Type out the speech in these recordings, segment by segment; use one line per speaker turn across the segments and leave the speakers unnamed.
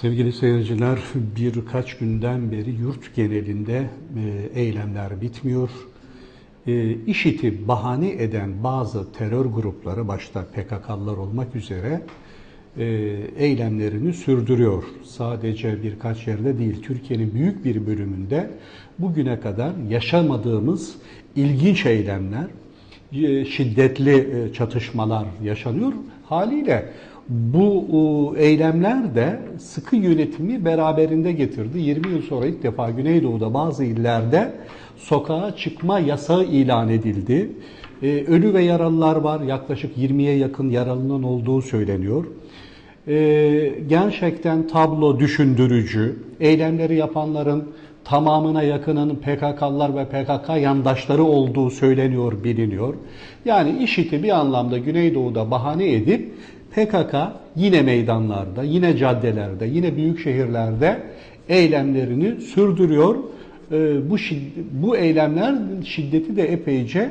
Sevgili seyirciler, birkaç günden beri yurt genelinde e, eylemler bitmiyor. E, IŞİD'i bahane eden bazı terör grupları, başta PKK'lılar olmak üzere e, eylemlerini sürdürüyor. Sadece birkaç yerde değil, Türkiye'nin büyük bir bölümünde bugüne kadar yaşamadığımız ilginç eylemler, şiddetli çatışmalar yaşanıyor. Haliyle bu eylemler de sıkı yönetimi beraberinde getirdi. 20 yıl sonra ilk defa Güneydoğu'da bazı illerde sokağa çıkma yasağı ilan edildi. E, Ölü ve yaralılar var. Yaklaşık 20'ye yakın yaralının olduğu söyleniyor. E, Gerçekten tablo düşündürücü. Eylemleri yapanların tamamına yakınının PKK'lılar ve PKK yandaşları olduğu söyleniyor, biliniyor. Yani IŞİD'i bir anlamda Güneydoğu'da bahane edip PKK yine meydanlarda, yine caddelerde, yine büyük şehirlerde eylemlerini sürdürüyor. Ee, Bu bu eylemler şiddeti de epeyce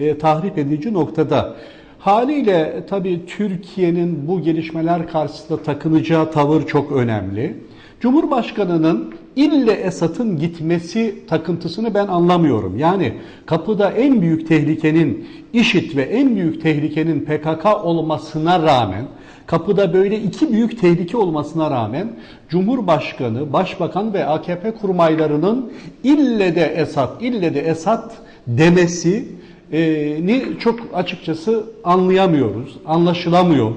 e, tahrip edici noktada. Haliyle tabii Türkiye'nin bu gelişmeler karşısında takınacağı tavır çok önemli. Cumhurbaşkanının ille Esad'ın gitmesi takıntısını ben anlamıyorum. Yani kapıda en büyük tehlikenin IŞİD ve en büyük tehlikenin PKK olmasına rağmen kapıda böyle iki büyük tehlike olmasına rağmen Cumhurbaşkanı, Başbakan ve AKP kurmaylarının ille de Esad, ille de Esad demesi e, ni çok açıkçası anlayamıyoruz, anlaşılamıyor.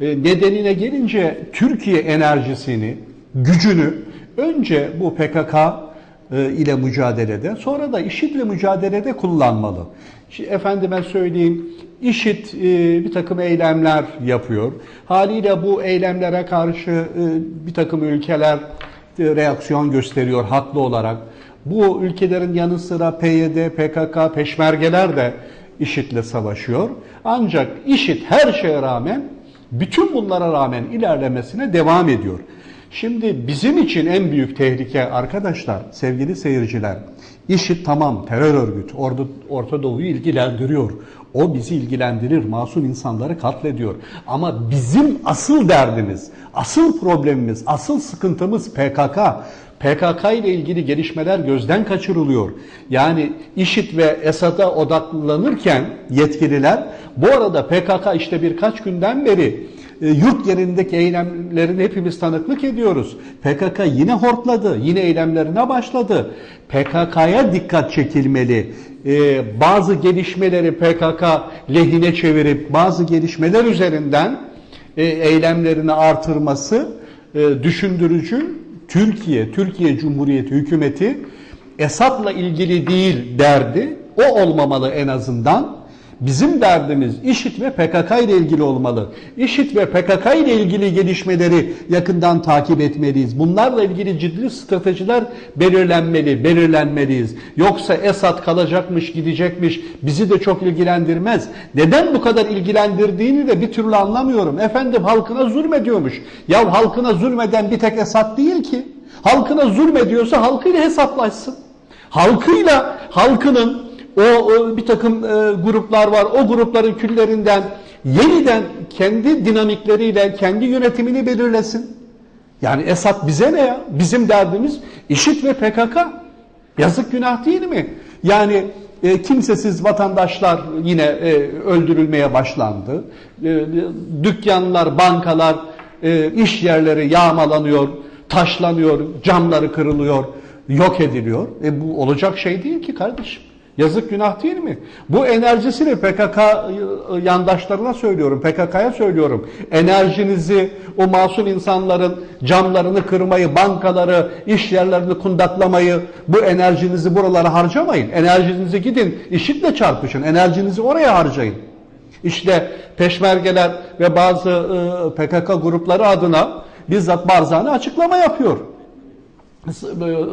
E, nedenine gelince Türkiye enerjisini, gücünü önce bu PKK e, ile mücadelede sonra da IŞİD ile mücadelede kullanmalı. Şimdi efendime söyleyeyim IŞİD e, bir takım eylemler yapıyor. Haliyle bu eylemlere karşı e, bir takım ülkeler reaksiyon gösteriyor haklı olarak. Bu ülkelerin yanı sıra PYD, PKK, peşmergeler de IŞİD'le savaşıyor. Ancak IŞİD her şeye rağmen bütün bunlara rağmen ilerlemesine devam ediyor. Şimdi bizim için en büyük tehlike arkadaşlar, sevgili seyirciler, IŞİD tamam terör örgütü, Orta, Orta Doğu'yu ilgilendiriyor. O bizi ilgilendirir, masum insanları katlediyor. Ama bizim asıl derdimiz, asıl problemimiz, asıl sıkıntımız PKK. PKK ile ilgili gelişmeler gözden kaçırılıyor. Yani IŞİD ve Esad'a odaklanırken yetkililer bu arada PKK işte birkaç günden beri yurt genelindeki eylemlerin hepimiz tanıklık ediyoruz. PKK yine hortladı, yine eylemlerine başladı. PKK'ya dikkat çekilmeli. E, bazı gelişmeleri PKK lehine çevirip bazı gelişmeler üzerinden e, eylemlerini artırması e, düşündürücü. Türkiye, Türkiye Cumhuriyeti hükümeti Esad'la ilgili değil derdi. O olmamalı en azından. Bizim derdimiz IŞİD ve PKK ile ilgili olmalı. IŞİD ve PKK ile ilgili gelişmeleri yakından takip etmeliyiz. Bunlarla ilgili ciddi stratejiler belirlenmeli, belirlenmeliyiz. Yoksa Esad kalacakmış, gidecekmiş, bizi de çok ilgilendirmez. Neden bu kadar ilgilendirdiğini de bir türlü anlamıyorum. Efendim halkına zulmediyormuş. Ya halkına zulmeden bir tek Esad değil ki. Halkına zulmediyorsa halkıyla hesaplaşsın. Halkıyla, halkının o, o bir takım e, gruplar var. O grupların küllerinden yeniden kendi dinamikleriyle kendi yönetimini belirlesin. Yani Esad bize ne ya? Bizim derdimiz IŞİD ve PKK. Yazık günah değil mi? Yani e, kimsesiz vatandaşlar yine e, öldürülmeye başlandı. E, dükkanlar, bankalar, e, iş yerleri yağmalanıyor, taşlanıyor, camları kırılıyor, yok ediliyor. E, bu olacak şey değil ki kardeşim. Yazık günah değil mi? Bu enerjisini PKK yandaşlarına söylüyorum, PKK'ya söylüyorum. Enerjinizi o masum insanların camlarını kırmayı, bankaları, iş yerlerini kundaklamayı, bu enerjinizi buralara harcamayın. Enerjinizi gidin, IŞİD'le çarpışın, enerjinizi oraya harcayın. İşte peşmergeler ve bazı PKK grupları adına bizzat Barzani açıklama yapıyor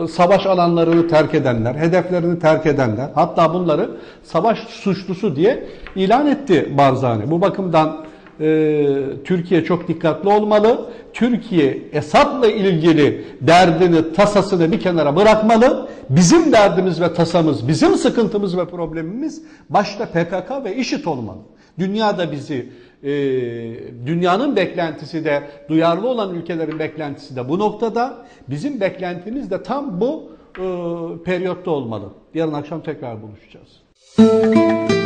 savaş alanlarını terk edenler, hedeflerini terk edenler, hatta bunları savaş suçlusu diye ilan etti Barzani. Bu bakımdan e, Türkiye çok dikkatli olmalı. Türkiye Esad'la ilgili derdini, tasasını bir kenara bırakmalı. Bizim derdimiz ve tasamız, bizim sıkıntımız ve problemimiz başta PKK ve IŞİD olmalı. Dünya da bizi e, dünyanın beklentisi de duyarlı olan ülkelerin beklentisi de bu noktada. Bizim beklentimiz de tam bu e, periyotta olmalı. Yarın akşam tekrar buluşacağız.